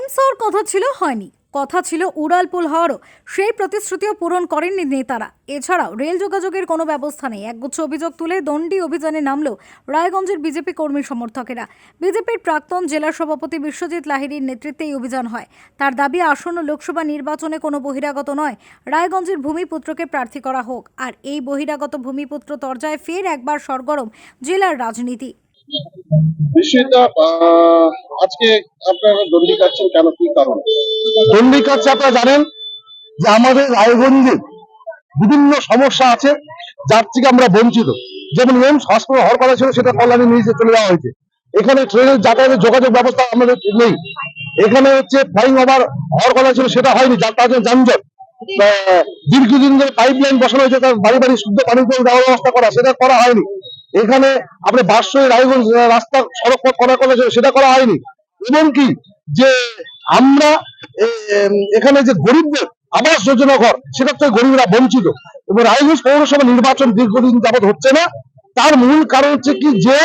AIIMS হওয়ার কথা ছিল, হয়নি। কথা ছিল উড়ালপুল হওয়ারও। সেই প্রতিশ্রুতিও পূরণ করেননি নেতারা। এছাড়াও রেল যোগাযোগের কোনো ব্যবস্থা নেই। একগুচ্ছ অভিযোগ তুলে দণ্ডি অভিযানে নামলো রায়গঞ্জের বিজেপি কর্মী সমর্থকেরা। বিজেপির প্রাক্তন জেলা সভাপতি বিশ্বজিৎ লাহিড়ীর নেতৃত্বে এই অভিযান হয়। তার দাবি, আসন্ন লোকসভা নির্বাচনে কোনো বহিরাগত নয়। রায়গঞ্জের ভূমিপুত্রকে প্রার্থী করা হোক। আর এই বহিরাগত ভূমিপুত্র তরজায় ফের একবার সরগরম জেলার রাজনীতি। বিভিন্ন সমস্যা আছে, যার থেকে আমরা বঞ্চিত। যেমন এমস হসপিটাল হওয়ার কথা ছিল, সেটা কল্যাণী নিচে চলে যাওয়া হয়েছে। এখানে ট্রেনের যাতায়াতের যোগাযোগ ব্যবস্থা আমাদের নেই। এখানে হচ্ছে ফ্লাইং ওভার হওয়ার কথা ছিল, সেটা হয়নি। যার তার যানজট দীর্ঘদিন ধরে পাইপ লাইন বসানো হয়েছে, তার বাড়ি বাড়ি শুদ্ধ পানি দেওয়ার ব্যবস্থা করা, সেটা করা হয়নি। এখানে আপনি বাসই রায়গঞ্জ রাস্তা সড়ক পথ করার কথা ছিল, সেটা করা হয়নি। এবং কি, যে আমরা এখানে যে গরিবদের আবাস যোজনা ঘর সেটা থেকে গরিবরা বঞ্চিত। এবং রায়গঞ্জ পৌরসভা নির্বাচন দীর্ঘদিন যাবত হচ্ছে না। তার মূল কারণ হচ্ছে কি, যে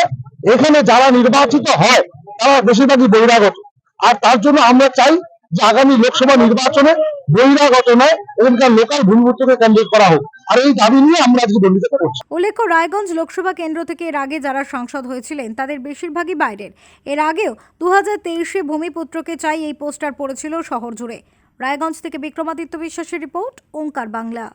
এখানে যারা নির্বাচিত হয়, তারা বেশিরভাগই বহিরাগত। আর তার জন্য আমরা চাই যে আগামী লোকসভা নির্বাচনে বহিরাগত নয় তার লোকাল ভূমিপুত্রকে ক্যান্ডিডেট করা হোক। আর এই দাবি নিয়ে আমরা আজকে দণ্ডিত করছি। উল্লেখ্য, রায়গঞ্জ লোকসভা কেন্দ্র থেকে এর আগে যারা সাংসদ হয়েছিলেন, তাদের বেশিরভাগই বাইরের। এর আগেও দু হাজার তেইশে ভূমিপুত্রকে চাই এই পোস্টার পড়েছিল শহর জুড়ে। রায়গঞ্জ থেকে বিক্রমাদিত্য বিশ্বাসের রিপোর্ট, ওঙ্কার বাংলা।